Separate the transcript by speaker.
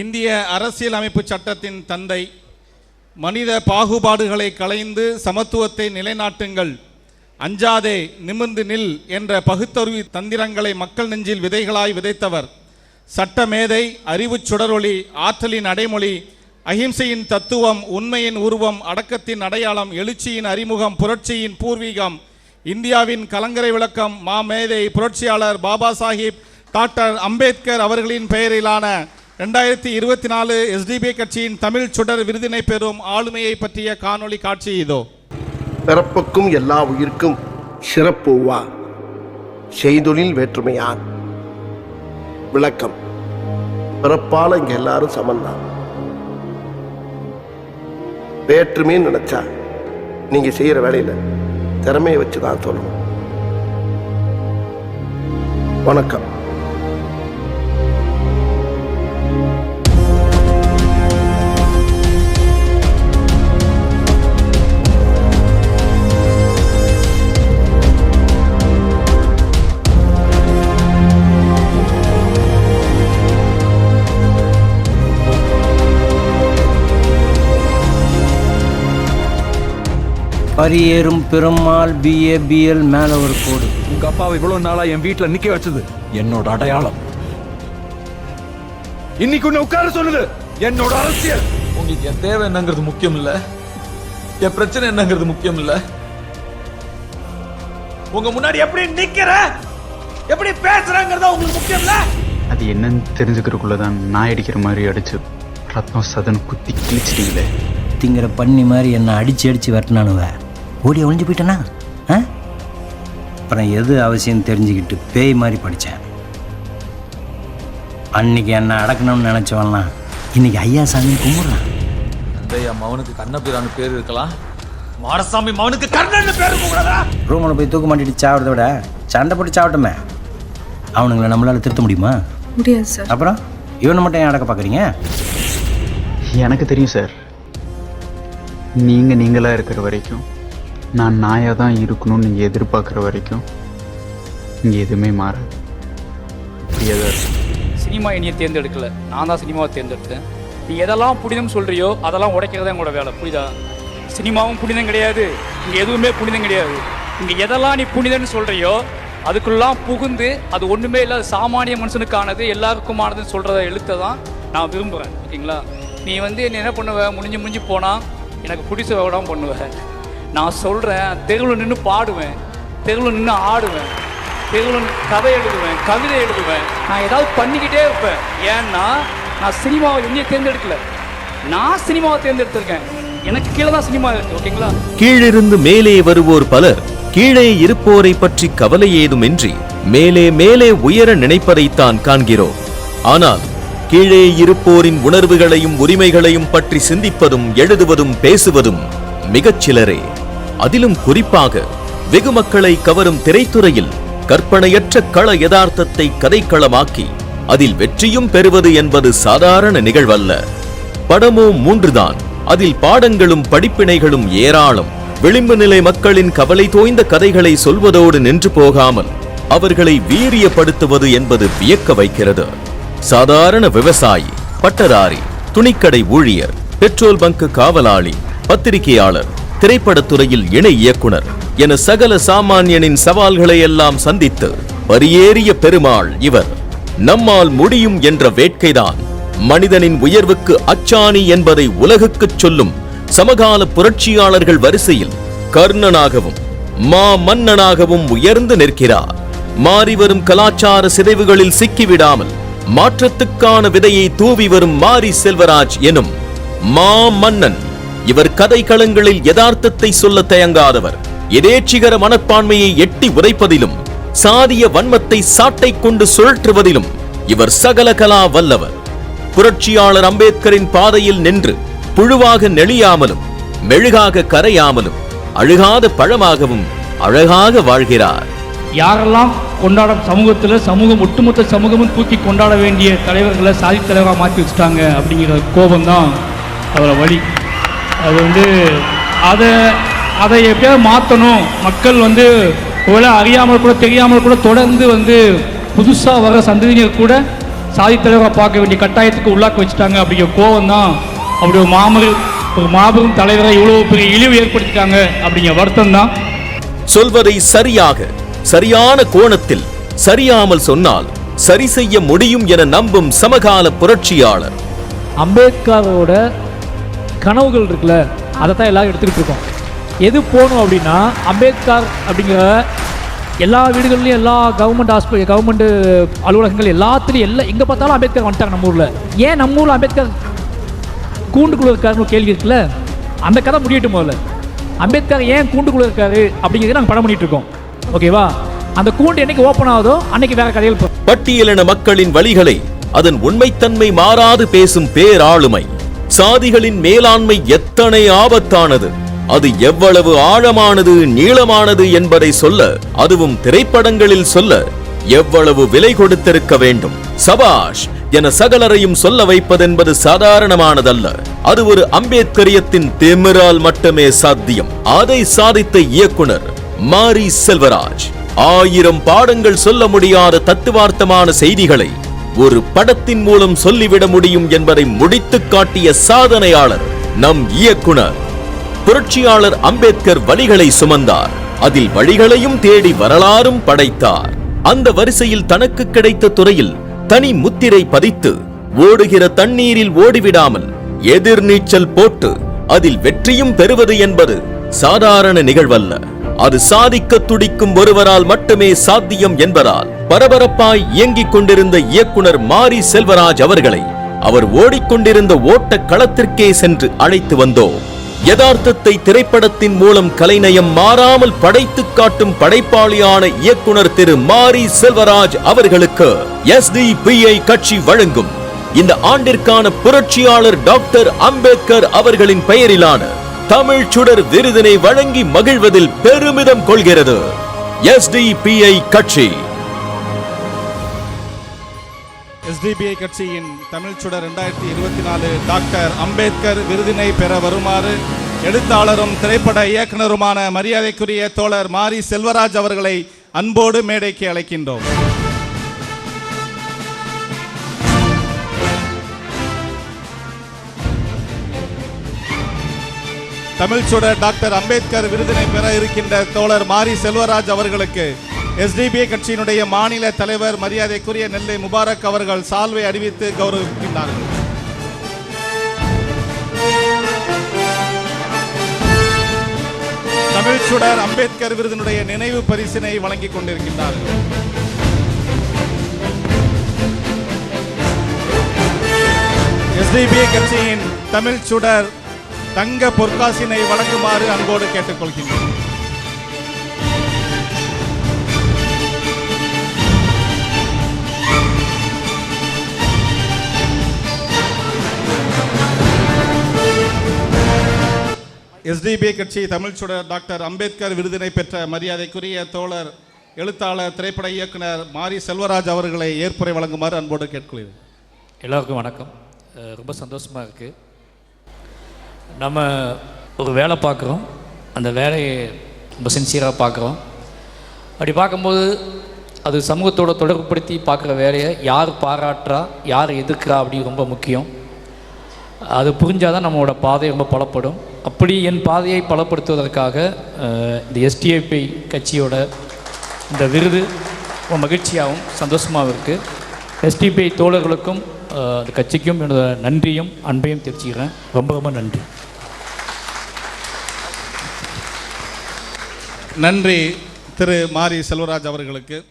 Speaker 1: இந்திய அரசியலமைப்பு சட்டத்தின் தந்தை மனித பாகுபாடுகளை களைந்து சமத்துவத்தை நிலைநாட்டுங்கள் அஞ்சாதே நிமிர்ந்து நில் என்ற பகுத்தறிவு தந்திரங்களை மக்கள் நெஞ்சில் விதைகளாய் விதைத்தவர். சட்ட மேதை அறிவுச் சுடரொளி ஆற்றலின் அடைமொழி அகிம்சையின் தத்துவம் உண்மையின் உருவம் அடக்கத்தின் அடையாளம் எழுச்சியின் அறிமுகம் புரட்சியின் பூர்வீகம். இந்தியாவின் கலங்கரை விளக்கம் மாமேதை புரட்சியாளர் பாபா சாஹிப் டாக்டர் அம்பேத்கர் அவர்களின் பெயரிலான ரெண்டாயிரத்தி இருபத்தி நாலு எஸ்டிபி கட்சியின் தமிழ் சுடர் விருதினை பெறும் ஆளுமையை பற்றிய காணொளி காட்சி இதோ.
Speaker 2: பிறப்புக்கும் எல்லா உயிர்க்கும் சிறப்புவா செய்தொழில் வேற்றுமையான். விளக்கம். பிறப்பால இங்க எல்லாரும் சமந்தான். வேற்றுமைன்னு நினைச்சா நீங்க செய்யற வேலையில திறமையை வச்சு தான் சொல்லணும் வணக்கம்.
Speaker 3: பரியேறும் பெருமாள் பிஏ பிஎல் மேலே ஒரு கோடு.
Speaker 4: உங்க அப்பாவை இவ்வளவு நாளா என் வீட்டுல நிக்க வச்சது என்னோட அடையாளம். இன்னைக்கு உன்னை உட்கார சொன்னது என்னோட அரசியல்.
Speaker 5: உங்களுக்கு என் தேவை என்னங்கிறது முக்கியம் இல்ல என் பிரச்சனை என்னங்கிறது முக்கியம் இல்ல உங்க முன்னாடி எப்படி நிக்கிற? எப்படி பேசுறங்கிறதா உங்களுக்கு முக்கியம் இல்ல
Speaker 6: அது என்னன்னு தெரிஞ்சுக்கிறதுக்குள்ள தான் நாய் அடிக்கிற மாதிரி அடிச்சு ரத்னம் சதன் குத்தி கிழிச்சிட்டீங்களே.
Speaker 3: திங்கிற பண்ணி மாதிரி என்னை அடிச்சு அடிச்சு வெட்டினானுவ ஓடி ஒளிஞ்சு போயிட்டனா? ஆ? அப்புறம் எது அவசியம் தெரிஞ்சுக்கிட்டு பேய் மாதிரி படித்தேன். அன்னைக்கு என்னை அடக்கணும்னு நினச்சவன்லாம் இன்னைக்கு ஐயா சாமி கும்பிட்றான்.
Speaker 5: என் மவனுக்கு கண்ணபிரான்னு பேர் இருக்கலாம். மாடசாமி மவனுக்கு கர்ணன் பேர்
Speaker 3: ரூமில் போய் தூக்க மாட்டிட்டு சாவறத விட சண்டை போட்டு சாவட்டுமே. அவனுங்களை நம்மளால திருத்த முடியுமா?
Speaker 7: முடியாது சார்.
Speaker 3: அப்புறம் இவனை மட்டும் ஏன் அடக்க பார்க்குறீங்க?
Speaker 6: எனக்கு தெரியும் சார். நீங்கள் நீங்களாக இருக்கிற வரைக்கும் நான் நாயாக தான் இருக்கணும்னு நீங்கள் எதிர்பார்க்குற வரைக்கும் இங்கே எதுவுமே மாறாது. இப்படியே தான் இருக்கும்.
Speaker 8: சினிமா என்னையை தேர்ந்தெடுக்கல. நான் தான் சினிமாவை தேர்ந்தெடுத்தேன். நீ எதெல்லாம் புனிதம் சொல்கிறியோ அதெல்லாம் உடைக்கிறது தான் உங்களோட வேலை. புரியுதா? சினிமாவும் புனிதம் கிடையாது. இங்கே எதுவுமே புனிதம் கிடையாது. இங்கே எதெல்லாம் நீ புனிதம்னு சொல்கிறியோ அதுக்குள்ளாம் புகுந்து அது ஒன்றுமே இல்லாத சாமானிய மனுஷனுக்கானது எல்லாருக்குமானதுன்னு சொல்கிறத எழுத்தை தான் நான் விரும்புகிறேன் ஓகேங்களா? நீ வந்து என்ன என்ன பண்ணுவ? முடிஞ்சு முடிஞ்சு போனால் எனக்கு பிடிச்ச விடாமல் பண்ணுவேன் நான் சொல்கிறேன் தெருவில் நின்று பாடுவேன் தெருவில் நின்று ஆடுவேன் தெருவில் கதை எழுதுவேன் கவிதை எழுதுவேன். நான் ஏதாவது பண்ணிக்கிட்டே இருப்பேன். ஏன்னா நான் சினிமாவை என்னைய தேர்ந்தெடுக்கல. நான் சினிமாவை தேர்ந்தெடுத்திருக்கேன். எனக்கு கீழே தான் சினிமா இருக்கு ஓகேங்களா?
Speaker 9: கீழிருந்து மேலே வருவோர் பலர் கீழே இருப்போரை பற்றி கவலை ஏதுமின்றி மேலே மேலே உயர நினைப்பதைத்தான் காண்கிறோம். ஆனால் கீழே இருப்போரின் உணர்வுகளையும் உரிமைகளையும் பற்றி சிந்திப்பதும் எழுதுவதும் பேசுவதும் மிகச் சிலரே அதிலும் குறிப்பாக வெகு மக்களை கவரும் திரைத்துறையில் கற்பனையற்ற கள யதார்த்தத்தை கதைக்களமாக்கி அதில் வெற்றியும் பெறுவது என்பது சாதாரண நிகழ்வல்ல. படமோ மூன்றுதான். அதில் பாடங்களும் படிப்பினைகளும் ஏராளம். விளிம்பு நிலை மக்களின் கவலை தோய்ந்த கதைகளை சொல்வதோடு நின்று போகாமல் அவர்களை வீரியப்படுத்துவது என்பது வியக்க வைக்கிறது. சாதாரண விவசாயி பட்டதாரி துணிக்கடை ஊழியர் பெட்ரோல் பங்க் காவலாளி பத்திரிகையாளர் திரைப்படத்துறையில் இணை இயக்குனர் என சகல சாமானியனின் சவால்களை எல்லாம் சந்தித்து பரியேறிய பெருமாள் இவர். நம்மால் முடியும் என்ற வேட்கைதான். மனிதனின் உயர்வுக்கு அச்சாணி என்பதை உலகுக்குச் சொல்லும் சமகால புரட்சியாளர்கள் வரிசையில் கர்ணனாகவும் மா மன்னனாகவும் உயர்ந்து நிற்கிறார். மாறிவரும் கலாச்சார சிதைவுகளில் சிக்கிவிடாமல் மாற்றத்துக்கான விதையை தூவி வரும் மாரி செல்வராஜ் எனும் மா மன்னன். இவர் கதை களங்களில் யதார்த்தத்தை சொல்ல தயங்காதவர். எதேச்சிகர மனப்பான்மையை எட்டி உதைப்பதிலும் சாதிய வன்மத்தை சாட்டை கொண்டு சுழற்றுவதிலும் இவர் சகல கலா வல்லவர். புரட்சியாளர் அம்பேத்கரின் பாதையில் நின்று புழுவாக நெளியாமலும் மெழுகாக கரையாமலும் அழுகாத பழமாகவும் அழகாக வாழ்கிறார்.
Speaker 8: யாரெல்லாம் கொண்டாட சமூகத்தில் சமூகம் ஒட்டுமொத்த சமூகமும் தூக்கி கொண்டாட வேண்டிய தலைவர்களை சாதி தலைவராக மாற்றி வச்சுட்டாங்க அப்படிங்கிற கோபம் தான் வழி. அது வந்து அதை அதை எப்படியாவது மாற்றணும் மக்கள் வந்து ஒருவேளை அறியாமல் கூட தெரியாமல் கூட தொடர்ந்து வந்து புதுசாக வர சந்ததியினர் கூட சாதி தலைவரை பார்க்க வேண்டிய கட்டாயத்துக்கு உள்ளாக்க வச்சுட்டாங்க. அப்படிங்கிற கோவம் தான் அப்படி ஒரு மாபெரும் ஒரு மாபெரும் தலைவரை இவ்வளோ பெரிய இழிவு ஏற்படுத்திட்டாங்க அப்படிங்கிற வருத்தம் தான்
Speaker 9: சொல்வதை சரியாக சரியான கோணத்தில் சரியாமல் சொன்னால் சரி செய்ய முடியும் என நம்பும் சமகால புரட்சியாளர்.
Speaker 7: அம்பேத்கரோட கனவுகள் இருக்குல்ல அதை தான் எல்லாரும் எடுத்துக்கிட்டு இருக்கோம். எது போகணும் அப்படின்னா அம்பேத்கர் அப்படிங்கிற எல்லா வீடுகள்லையும் எல்லா கவர்மெண்ட் ஹாஸ்பிட்டல் கவர்மெண்ட் அலுவலகங்கள் எல்லாத்துலேயும் எல்லா எங்கே பார்த்தாலும் அம்பேத்கர் வந்துட்டாங்க நம்ம ஊரில். ஏன் நம்ம ஊரில் அம்பேத்கர் கூண்டுக்குள்ளே இருக்காருன்னு கேள்வி இருக்குல்ல? அந்த கதை முடியட்டும் முதல்ல. அம்பேத்கர் ஏன் கூண்டுக்குள்ளே இருக்காரு அப்படிங்கிறத நாங்கள் படம் பண்ணிகிட்டு இருக்கோம். ஓகேவா அந்த கூண்டு என்னைக்கு ஓப்பன் ஆகுதோ அன்னைக்கு வேற கதைகள்
Speaker 9: பட்டியலின மக்களின் வழிகளை அதன் உண்மைத்தன்மை மாறாது பேசும் பேராளுமை. சாதிகளின் மேலாண்மை எத்தனை ஆபத்தானது? அது எவ்வளவு ஆழமானது நீளமானது என்பதை சொல்ல அதுவும் திரைப்படங்களில் சொல்ல எவ்வளவு விலை கொடுத்திருக்க வேண்டும்? சபாஷ் என சகலரையும் சொல்ல வைப்பதென்பது சாதாரணமானதல்ல. அது ஒரு அம்பேத்கரியத்தின் திமிரால் மட்டுமே சாத்தியம். அதை சாதித்த இயக்குனர் மாரி செல்வராஜ். ஆயிரம் பாடங்கள் சொல்ல முடியாத தத்துவார்த்தமான செய்திகளை ஒரு படத்தின் மூலம் சொல்லிவிட முடியும் என்பதை முடித்துக் காட்டிய சாதனையாளர் நம் இயக்குனர். புரட்சியாளர் அம்பேத்கர் வழிகளை சுமந்தார். அதில் வழிகளையும் தேடி வரலாறும் படைத்தார். அந்த வரிசையில் தனக்கு கிடைத்த துறையில் தனி முத்திரை பதித்து ஓடுகிற தண்ணீரில் ஓடிவிடாமல் எதிர்நீச்சல் போட்டு அதில் வெற்றியும் பெறுவது என்பது சாதாரண நிகழ்வல்ல. அது சாதிக்க துடிக்கும் ஒருவரால் மட்டுமே சாத்தியம் என்பதால் பரபரப்பாய் இயங்கிக் கொண்டிருந்த இயக்குனர் மாரி செல்வராஜ் அவர்களை அவர் ஓடிக்கொண்டிருந்த ஓட்ட களத்திற்கே சென்று அழைத்து வந்தோம். யதார்த்தத்தை திரைப்படத்தின் மூலம் கலைநயம் மாறாமல் படைத்துக் காட்டும் படைப்பாளியான இயக்குனர் திரு மாரி செல்வராஜ் அவர்களுக்கு எஸ்டிபிஐ கட்சி வழங்கும். இந்த ஆண்டிற்கான புரட்சியாளர் டாக்டர் அம்பேத்கர் அவர்களின் பெயரிலான தமிழ் சுடர் விருதினை வழங்கி மகிழ்வதில் பெருமிதம் கொள்கிறது. எஸ்டிபிஐ கட்சி.
Speaker 1: எஸ்டிபிஐ கட்சியின் தமிழ் சுடர் இரண்டாயிரத்தி இருபத்தி நாலு டாக்டர் அம்பேத்கர் விருதினை பெற வருமாறு எழுத்தாளரும் திரைப்பட இயக்குனருமான மரியாதைக்குரிய தோழர் மாரி செல்வராஜ் அவர்களை அன்போடு மேடைக்கு அழைக்கின்றோம். தமிழ் சுடர் டாக்டர் அம்பேத்கர் விருதினை பெற இருக்கின்ற தோழர் மாரி செல்வராஜ் அவர்களுக்கு எஸ்டிபி கட்சியினுடைய மாநில தலைவர் மரியாதைக்குரிய நெல்லை முபாரக் அவர்கள் சால்வை அறிவித்து கௌரவிக்கின்றார்கள். தமிழ் சுடர் அம்பேத்கர் விருதினுடைய நினைவு பரிசினை வழங்கிக் கொண்டிருக்கின்றார்கள். எஸ்டிபி கட்சியின் தமிழ் சுடர் தங்க பொற்காசினை வழங்குமாறு அன்போடு கேட்டுக்கொள்கின்றோம் எஸ்டிபி கட்சி தமிழ் சுடர் டாக்டர் அம்பேத்கர் விருதினை பெற்ற மரியாதைக்குரிய தோழர் எழுத்தாளர் திரைப்பட இயக்குனர் மாரி செல்வராஜ் அவர்களை ஏற்புரை வழங்குமாறு அன்போடு கேட்கிறேன்
Speaker 8: எல்லாருக்கும் வணக்கம். ரொம்ப சந்தோஷமாக இருக்குது நம்ம ஒரு வேலை பார்க்குறோம். அந்த வேலையை ரொம்ப சின்சியராக பார்க்குறோம். அப்படி பார்க்கும்போது அது சமூகத்தோட தொடர்புபடுத்தி பார்க்குற வேலையை யார் பாராட்டுறா யார் எதிர்க்கிறா அப்படி ரொம்ப முக்கியம். அது புரிஞ்சால் தான் நம்மளோட பாதை ரொம்ப பலப்படும். அப்படி என் பாதையை பலப்படுத்துவதற்காக இந்த எஸ்டிஐபி கட்சியோட இந்த விருது ரொம்ப மகிழ்ச்சியாகவும் சந்தோஷமாகவும் இருக்குது எஸ்டிபிஐ தோழர்களுக்கும் அந்த கட்சிக்கும் என்னோட நன்றியும் அன்பையும் தெரிவிச்சுக்கிறேன். ரொம்ப ரொம்ப நன்றி.
Speaker 1: நன்றி திரு மாரி செல்வராஜ் அவர்களுக்கு.